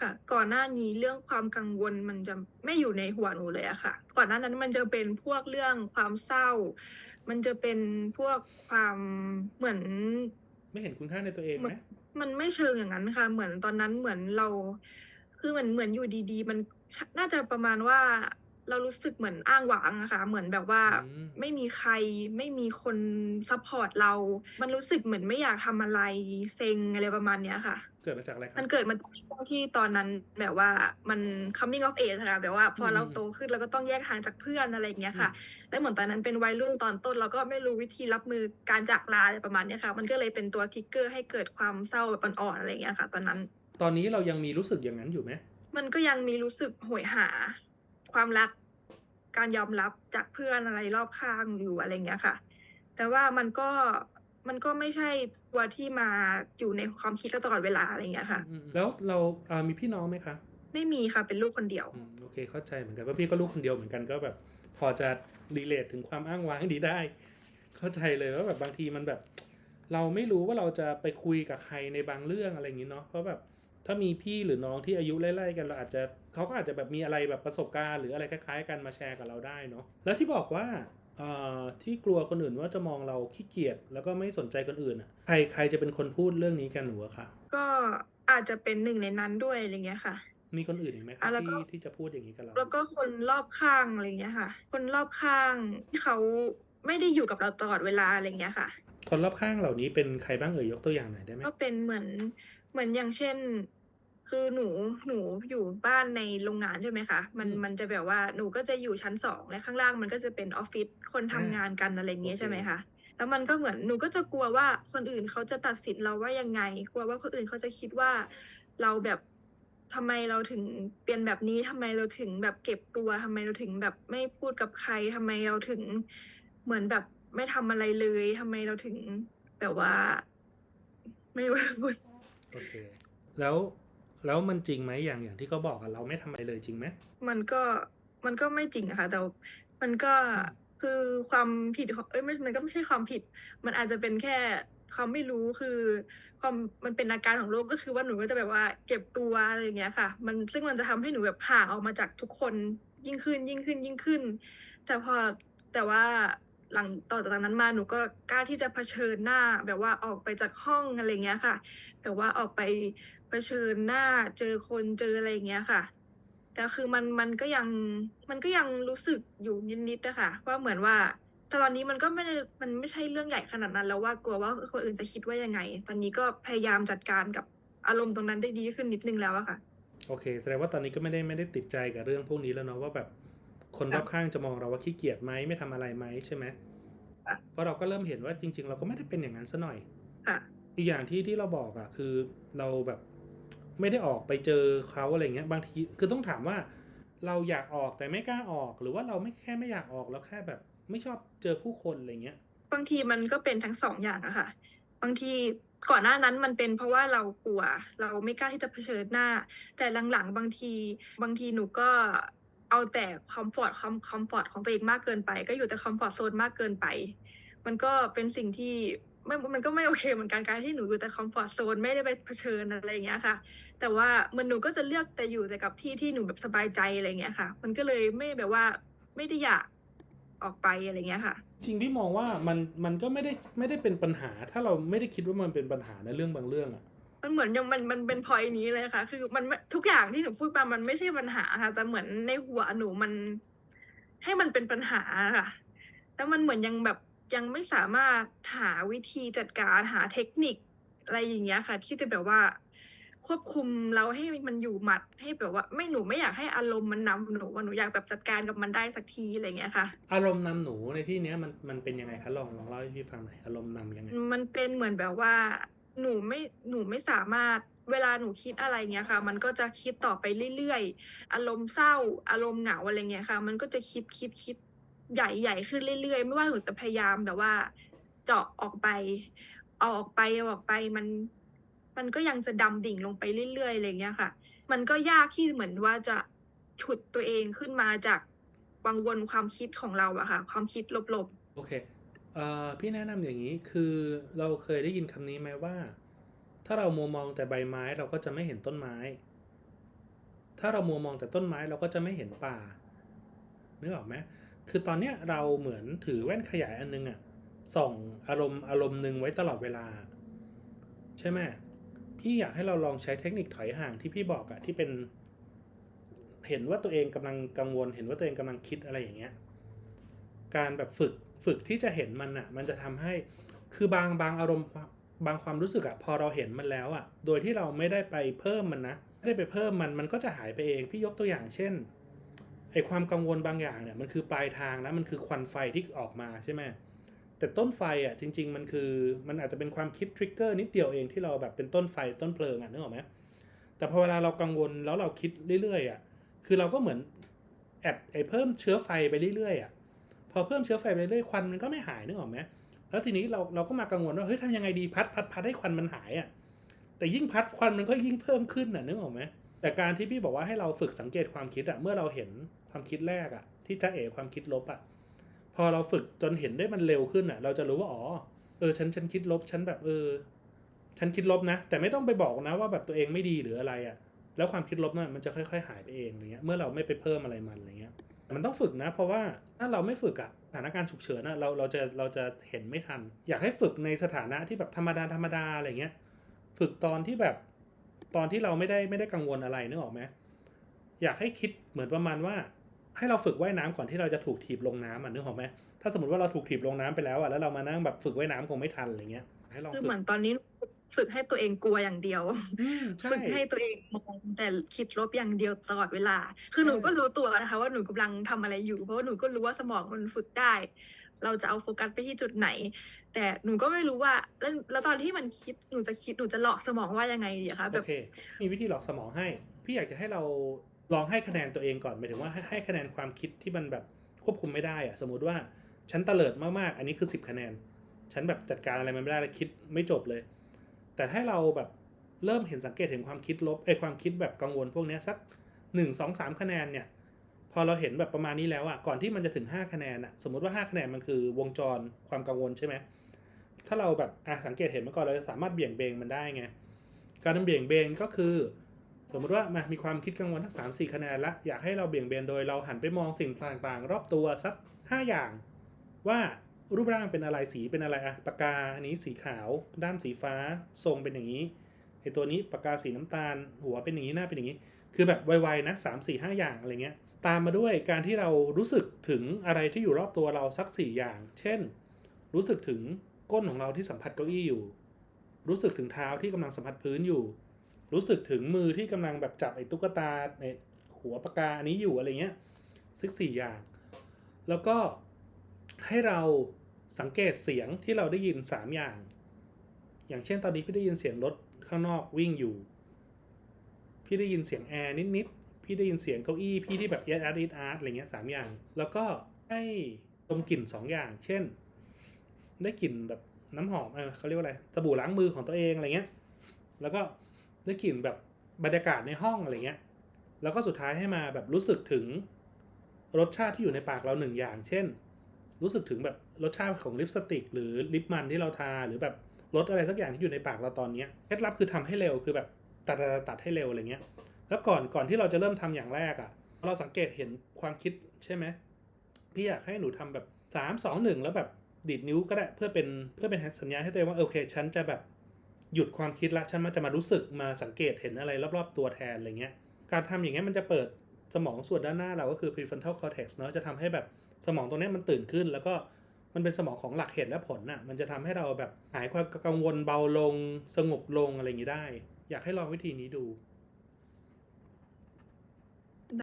ค่ะก่อนหน้านี้เรื่องความกังวลมันจะไม่อยู่ในหัวหนูเลยอะค่ะ ก่อนหน้านั้นมันจะเป็นพวกเรื่องความเศร้า มันจะเป็นพวกความเหมือน ไม่เห็นคุณค่าในตัวเองไหมมันไม่เชิงอย่างนั้นค่ะ เหมือนตอนนั้นเหมือนเรา คือเหมือนเหมือนอยู่ดีๆ มันน่าจะประมาณว่าเรารู้สึกเหมือนอ้างว้างอะค่ะเหมือนแบบว่าอืมไม่มีใครไม่มีคนซัพพอร์ตเรา มันรู้สึกเหมือนไม่อยากทำอะไรเซ็งอะไรประมาณเนี้ยค่ะ เกิดมาจากอะไรครัมันบเกิดมาจากช่วงที่ตอนนั้นแบบว่ามัน coming of age ค่ะแบบว่าพออมเราโตขึ้นเราก็ต้องแยกทางจากเพื่อนอะไรอย่างเงี้ยค่ะอืแล้วเหมือนตอนนั้นเป็นวัยรุ่นตอนต้น เราก็ไม่รู้วิธีรับมือการจากลาอะไรประมาณเนี้ยค่ะ มันก็เลยเป็นตัวทริกเกอร์ให้เกิดความเศร้าแบบอ่อนๆอะไรอย่างเงี้ยค่ะ ตอนนั้น ตอนนี้เรายังมีรู้สึกอย่างนั้นอยู่ไหมมันก็ยังมีรู้สึกโหยหาความรัก การยอมรับจากเพื่อนอะไรรอบข้างอยู่อะไรอย่างเงี้ยค่ะ แต่ว่ามันก็ มันก็ไม่ใช่ตัวที่มาอยู่ในความคิดเราตลอดเวลาอะไรอย่างเงี้ยค่ะอืมแล้วเราอ่ามีพี่น้องไหมคะ ไม่มีค่ะเป็นลูกคนเดียวอืมโอเคเข้าใจเหมือนกันว่าพี่ก็ลูกคนเดียวเหมือนกันก็แบบ พอจะรีเลทถึงความอ้างว้างดีได้ เข้าใจเลยว่าแบบบางทีมันแบบ เราไม่รู้ว่าเราจะไปคุยกับใครในบางเรื่องอะไรอย่างนี้เนาะเพราะแบบถ้ามีพี่หรือน้องที่อายุไล่ๆกันเราอาจจะเขาก็อาจจะแบบมีอะไรแบบประสบการณ์หรืออะไรคล้าย ๆ กันมาแชร์กับเราได้เนาะแล้วที่บอกว่าเอ่อที่กลัวคนอื่นว่าจะมองเราขี้เกียจแล้วก็ไม่สนใจคนอื่นอะใครใครจะเป็นคนพูดเรื่องนี้กันหนูอะคะก็อาจจะเป็นหนึ่งในนั้นด้วยอะไรเงี้ยค่ะ มีคนอื่นอีกไหมคะอะแล้วก็ที่ที่จะพูดอย่างนี้กับเรา แล้วก็คนรอบข้างอะไรเงี้ยค่ะ คนรอบข้างที่เขาไม่ได้อยู่กับเราตลอดเวลาอะไรเงี้ยค่ะ คนรอบข้างเหล่านี้เป็นใครบ้างเอ่ยยกตัวอย่างหน่อยได้ไหมก็เป็นเหมือนเหมือนอย่างเช่น คือหนูหนูอยู่บ้านในโรงงานใช่ไหมคะมันมันจะแบบว่าหนูก็จะอยู่ชั้นสองและข้างล่างมันก็จะเป็นออฟฟิศคนทำงานกันอะไรเงี้ยใช่ไหมคะแล้วมันก็เหมือนหนูก็จะกลัวว่าคนอื่นเขาจะตัดสินเราว่ายังไง กลัวว่าคนอื่นเขาจะคิดว่า เราแบบทำไมเราถึงเป็นแบบนี้ทำไมเราถึงแบบเก็บตัวทำไมเราถึงแบบไม่พูดกับใครทำไมเราถึง เหมือนแบบไม่ทำอะไรเลยทำไมเราถึงแบบว่า ไม่รู้จะพูด โอเค แล้ว แล้วมันจริงไหมอย่างอย่างที่เขาบอกอะเราไม่ทำอะไรเลยจริงไหมมันก็มันก็ไม่จริงอะค่ะ แต่มันก็คือความผิดของเอ้ยไม่มันก็ไม่ใช่ความผิด มันอาจจะเป็นแค่ความไม่รู้คือ ความมันเป็นอาการของโรคก็คือว่าหนูก็จะแบบว่าเก็บตัวอะไรอย่างเงี้ยค่ะ มันซึ่งมันจะทำให้หนูแบบห่างออกมาจากทุกคนยิ่งขึ้นยิ่งขึ้นยิ่งขึ้น แต่พอแต่ว่าหลังต่อจากนั้นมาหนูก็กล้าที่จะเผชิญหน้า แบบว่าออกไปจากห้องอะไรเงี้ยค่ะแต่ว่าออกไป เผชิญหน้าเจอคนเจออะไรอย่างเงี้ยค่ะ แต่คือมันมันก็ยังมันก็ยังรู้สึกอยู่นิดๆนะคะว่าเหมือนว่าแต่ตอนนี้มันก็ไม่ได้มันไม่ใช่เรื่องใหญ่ขนาดนั้นแล้วว่ากลัวว่าคนอื่นจะคิดว่ายังไง ตอนนี้ก็พยายามจัดการกับอารมณ์ตรงนั้นได้ดีขึ้นนิดนึงแล้วอะค่ะ โอเค แสดงว่าตอนนี้ก็ไม่ได้ไม่ได้ติดใจกับเรื่องพวกนี้แล้วเนาะว่าแบบคนรอบข้างจะมองเราว่าขี้เกียจไหมไม่ทำอะไรไหมใช่ไหมค่ะเพราะเราก็เริ่มเห็นว่าจริง ๆ เราก็ไม่ได้เป็นอย่างนั้นซะหน่อยค่ะอีกอย่างที่ที่เราบอกอะคือเราแบบ ไม่ได้ออกไปเจอเขาอะไรเงี้ยบางทีคือต้องถามว่า เราอยากออกแต่ไม่กล้าออก หรือว่าเราไม่แค่ไม่อยากออกแล้วแค่แบบ ไม่ชอบเจอผู้คนอะไรเงี้ยบางทีมันก็เป็นทั้งสองอย่างอะค่ะ บางทีก่อนหน้านั้นมันเป็นเพราะว่าเรากลัว เราไม่กล้าที่จะเผชิญหน้า แต่หลังๆ บางที บางทีหนูก็เอาแต่คอมฟอร์ตคอมคอมฟอร์ตของตัวเองมากเกินไป ก็อยู่แต่คอมฟอร์ตโซนมากเกินไป มันก็เป็นสิ่งที่ ไม่มันก็ไม่โอเคเหมือนกันการที่หนูอยู่แต่คอมฟอร์ตโซนไม่ได้ไปเผชิญอะไรอย่างเงี้ยค่ะ แต่ว่ามันหนูก็จะเลือกแต่อยู่แต่กับที่ที่หนูแบบสบายใจอะไรเงี้ยค่ะ มันก็เลยไม่แบบว่าไม่ได้อยากออกไปอะไรเงี้ยค่ะ จริงพี่มองว่ามันมันก็ไม่ได้ไม่ได้เป็นปัญหา ถ้าเราไม่ได้คิดว่ามันเป็นปัญหาในเรื่องบางเรื่องอะมันเหมือนยังมันมันเป็นพอยนี้เลยค่ะ คือมันไม่ทุกอย่างที่หนูพูดมามันไม่ใช่ปัญหาค่ะแต่เหมือนในหัวหนูมัน ให้มันเป็นปัญหาค่ะแล้วมันเหมือนยังแบบ ยังไม่สามารถหาวิธีจัดการหาเทคนิคอะไรอย่างเงี้ยค่ะ ที่จะแบบว่า ควบคุมเราให้มันอยู่หมัดให้แบบว่า ไม่หนูไม่อยากให้อารมณ์มันนำหนูว่าหนูอยากแบบจัดการกับมันได้สักทีอะไรเงี้ยค่ะ อารมณ์นำหนูในที่เนี้ยมันมันเป็นยังไงคะลองลองเล่าให้พี่ฟังหน่อยอารมณ์นำยังไงมันเป็นเหมือนแบบว่า หนูไม่หนูไม่สามารถเวลาหนูคิดอะไรเงี้ยค่ะ มันก็จะคิดต่อไปเรื่อยๆ อารมณ์เศร้า อารมณ์เหงาอะไรเงี้ยค่ะ มันก็จะคิดคิดคิด ใหญ่ใหญ่ขึ้นเรื่อยๆ ไม่ว่าหนูจะพยายามแบบว่า เจาะออกไป เอาออกไปเอาออกไปมัน มันก็ยังจะดำดิ่งลงไปเรื่อยๆอะไรเงี้ยค่ะ มันก็ยากที่เหมือนว่าจะฉุดตัวเองขึ้นมาจากวังวนความคิดของเราอะค่ะ ความคิดลบๆ โอเคเอ่อพี่แนะนำอย่างนี้คือเราเคยได้ยินคำนี้ไหมว่า ถ้าเรามัวมองแต่ใบไม้เราก็จะไม่เห็นต้นไม้ ถ้าเรามัวมองแต่ต้นไม้เราก็จะไม่เห็นป่านึกออกไหม คือตอนเนี้ยเราเหมือนถือแว่นขยายอันนึงอะส่องอารมณ์อารมณ์หนึ่งไว้ตลอดเวลา ใช่ไหมพี่อยากให้เราลองใช้เทคนิคถอยห่างที่พี่บอกอะที่เป็น เห็นว่าตัวเองกำลังกังวล เห็นว่าตัวเองกำลังคิดอะไรอย่างเงี้ยการแบบฝึกฝึกที่จะเห็นมันอะมันจะทำให้คือบางบางอารมณ์บางความรู้สึกอะพอเราเห็นมันแล้วอะโดยที่เราไม่ได้ไปเพิ่มมันนะไม่ได้ไปเพิ่มมันมันก็จะหายไปเองพี่ยกตัวอย่างเช่น ไอความกังวลบางอย่างเนี่ยมันคือปลายทางแล้วมันคือควันไฟที่ออกมาใช่ไหมแต่ต้นไฟอะจริง ๆ มันคือมันอาจจะเป็นความคิดทริกเกอร์นิดเดียวเองที่เราแบบเป็นต้นไฟต้นเพลิงอะนึกออกไหมแต่พอเวลาเรากังวลแล้วเราคิดเรื่อยๆอะคือเราก็เหมือนแอดไอเพิ่มเชื้อไฟไปเรื่อยๆอะพอเพิ่มเชื้อไฟไปเรื่อยควันมันก็ไม่หายนึกออกไหมแล้วทีนี้เราเราก็มากังวลว่าเฮ้ยทำยังไงดีพัดพัดพัดให้ควันมันหายอะแต่ยิ่งพัดควันมันก็ยิ่งเพิ่มขึ้นอะนึกออกไหม แต่การที่พี่บอกว่าให้เราฝึกสังเกตความคิดอะเมื่อเราเห็นความคิดแรกอะที่จะเอ๋ความคิดลบอะพอเราฝึกจนเห็นได้มันเร็วขึ้นอะเราจะรู้ว่าอ๋อเออฉันฉันคิดลบฉันแบบเออ ฉันคิดลบนะ แต่ไม่ต้องไปบอกนะว่าแบบตัวเองไม่ดีหรืออะไรอะแล้วความคิดลบนั่นมันจะค่อย ๆ หายไปเองอะไรเงี้ยเมื่อเราไม่ไปเพิ่มอะไรมันอะไรเงี้ยมันต้องฝึกนะ เพราะว่าถ้าเราไม่ฝึกอะสถานการณ์ฉุกเฉินอะเราเราจะเราจะเห็นไม่ทัน อยากให้ฝึกในสถานะที่แบบธรรมดาธรรมดาอะไรเงี้ย ฝึกตอนที่แบบ ตอนที่เราไม่ได้ไม่ได้กังวลอะไรนึกออกไหมอยากให้คิดเหมือนประมาณว่า ให้เราฝึกว่ายน้ำก่อนที่เราจะถูกถีบลงน้ำอะนึกออกไหมถ้าสมมติว่าเราถูกถีบลงน้ำไปแล้วอะแล้วเรามานั่งแบบฝึกว่ายน้ำคงไม่ทันอะไรเงี้ยให้ลองคือฝึเหกมือนตอนนี้ฝึกให้ตัวเองกลัวอย่างเดียวอืมใช่ฝึกให้ตัวเองมองแต่คิดลบอย่างเดียวตลอดเวลา คือหนูใช่ก็รู้ตัวนะคะ ว่าหนูกำลังทำอะไรอยู่ เพราะว่าหนูก็รู้ว่าสมองมันฝึกได้ เราจะเอาโฟกัสไปที่จุดไหน แต่หนูก็ไม่รู้ว่าแล้วแล้วตอนที่มันคิดหนูจะคิดหนูจะหลอกสมองว่ายังไงดีคะแบโอบเคมีวิธีหลอกสมองให้ พี่อยากจะให้เราลองให้คะแนนตัวเองก่อนหมายถึงว่าให้ให้คะแนนความคิดที่มันแบบควบคุมไม่ได้อะสมมติว่าฉันเตลิดมากๆ อันนี้คือ 10 คะแนน ฉันแบบจัดการอะไรมันไม่ได้แล้วคิดไม่จบเลย แต่ถ้เราแบบเริ่มเห็นสังเกตเห็นความคิดลบไอ้ความคิดแบบกังวลพวกนี้สักหนึ่งสองสามคะแนนเนี่ย พอเราเห็นแบบประมาณนี้แล้วอะก่อนที่มันจะถึง 5 คะแนนอะสมมติว่า 5 คะแนนมันคือวงจรความกังวลใช่ไหมถ้าเราแบบอะสังเกตเห็นมาก่อนเราจะสามารถเบี่ยงเบนมันได้ไง การเบี่ยงเบนก็คือ สมมติว่ามามีความคิดกังวลทั้งสามสี่คะแนนละอยากให้เราเบี่ยงเบนโดยเราหันไปมองสิ่งต่างๆ รอบตัวสักห้าอย่าง ว่ารูปร่างเป็นอะไรสีเป็นอะไรอะปากกาอันนี้สีขาว ด้ามสีฟ้าทรงเป็นอย่างนี้ไอตัวนี้ปากกาสีน้ำตาล หัวเป็นอย่างนี้หน้าเป็นอย่างนี้ คือแบบไวๆนะสามสี่ห้าอย่างอะไรเงี้ย ตามมาด้วยการที่เรารู้สึกถึงอะไรที่อยู่รอบตัวเราสักสี่อย่าง เช่น รู้สึกถึงก้นของเราที่สัมผัสเก้าอี้อยู่ รู้สึกถึงเท้าที่กำลังสัมผัสพื้นอยู่ รู้สึกถึงมือที่กำลังแบบจับไอ้ตุ๊กตาในหัวปากกาอันนี้อยู่อะไรเงี้ยสักสี่อย่าง แล้วก็ให้เราสังเกตเสียงที่เราได้ยินสามอย่าง อย่างเช่นตอนนี้พี่ได้ยินเสียงรถข้างนอกวิ่งอยู่ พี่ได้ยินเสียงแอร์นิดๆ พี่ได้ยินเสียงเก้าอี้พี่ที่แบบยัดอาร์ตอาร์ตอะไรเงี้ยสามอย่าง แล้วก็ให้ดมกลิ่นสองอย่าง เช่น ได้กลิ่นแบบน้ำหอมเออเขาเรียกว่าอะไรสบู่ล้างมือของตัวเองอะไรเงี้ย แล้วก็ได้กลิ่นแบบบรรยากาศในห้องอะไรเงี้ย แล้วก็สุดท้ายให้มาแบบรู้สึกถึงรสชาติที่อยู่ในปากเราหนึ่งอย่าง เช่น รู้สึกถึงแบบรสชาติของลิปสติก หรือลิปมันที่เราทาหรือแบบรสอะไรสักอย่างที่อยู่ในปากเราตอนเนี้ยเคล็ดลับคือทำให้เร็วคือแบบตัดตัดตัดให้เร็วอะไรเงี้ย แล้วก่อนก่อนที่เราจะเริ่มทำอย่างแรกอะ่ะ เราสังเกตเห็นความคิดใช่ไหมพี่อยากให้หนูทำแบบสามสองหนึ่งแล้วแบบดีดนิ้วก็ได้เพื่อเป็นเพื่อเป็นสัญญาณให้ตัวเองว่าโอเค ฉันจะแบบหยุดความคิดละฉันมาจะมารู้สึกมาสังเกตเห็นอะไรรอบๆตัวแทนอะไรเงี้ย การทำอย่างเงี้ยมันจะเปิดสมองส่วนด้านหน้าเราก็คือ prefrontal cortex เนาะจะทำให้แบบสมองตรงนี้มันตื่นขึ้น แล้วก็มันเป็นสมองของหลักเหตุและผลน่ะมันจะทำให้เราแบบหายความกังวลเบาลง สงบลงอะไรอย่างงี้ได้ อยากให้ลองวิธีนี้ดู